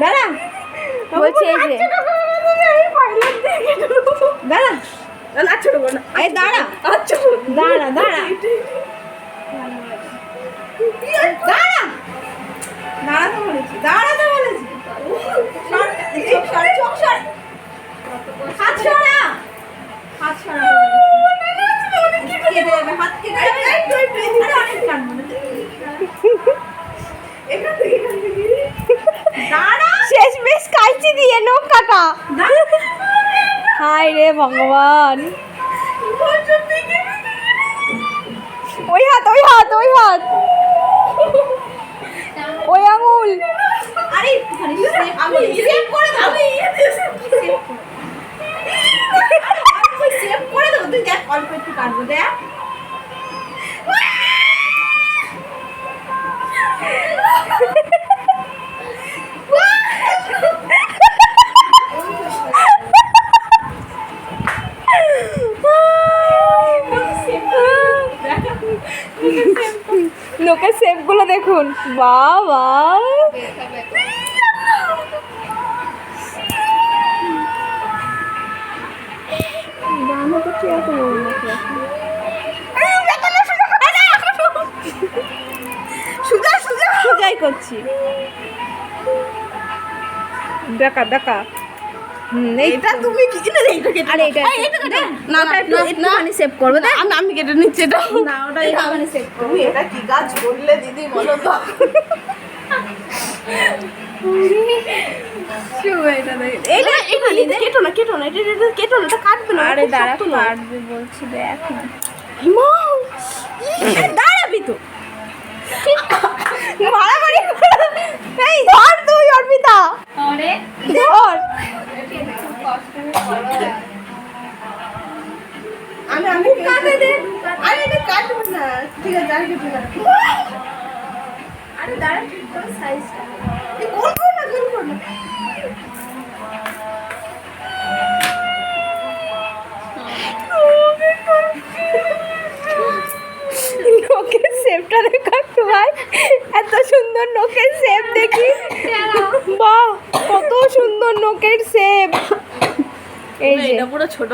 দাঁড়া বলছি এই যে দাঁড়া এই দাঁড়া দাঁড়া দাঁড়া দাঁড়া দাঁড়া দাঁড়া তো বলেছি সর, এই সর, চোখ সর। হাত সরা হাত সরা কেটে যাবে হাত কেটে যাবে আরে অনেক কাটবো না। এখান থেকে এখান থেকে দাঁড়া শেষ বেশ কাইচি দিয়ে নখ কাটা হায় রে ভগবান। ওই হাত ওই হাত ওই হাত। ওই আঙুল। আরে আমি সেভ করে। দাও। আমি সেভ করে। আমি সেভ করে দাও তুই দেখ অল্প একটু কাটবো দেখ। নোকের শেপগুলো দেখুন। বাবা সুজা করছি। দেখা দেখা। এটা তুমি কি না এইটা কেটে আরে এটা এটা কেটে না না একটু একটুখানি সেভ করব দেখ আমি আমি কেটে নিচ্ছি এটা। না ওটা একটুখানি সেভ করব। এটা কি গাছ করলে দিদি বলো তো। কেটো না কেটো না এটা এটা কেটো না এটা কাটবে না আরে দাঁড়া কাটবে বলছি দেখ হিমা এই দাঁড়াবি তো মারামারি করে- এই ধর তুই অর্পিতা ধর আমি আমি কাটে দে। আরে এটা কাটবো না। ঠিক আছে আর কেটে না আরে দাঁড়া ঠিক করে সাইজটা এই গোল কর না গোল কর না। নোকের শেপটা দেখো একটু ভাই। এত সুন্দর নোকের শেপ দেখি। বাহ কত সুন্দর নোকের শেপ এই যে এটা পুরো ছোট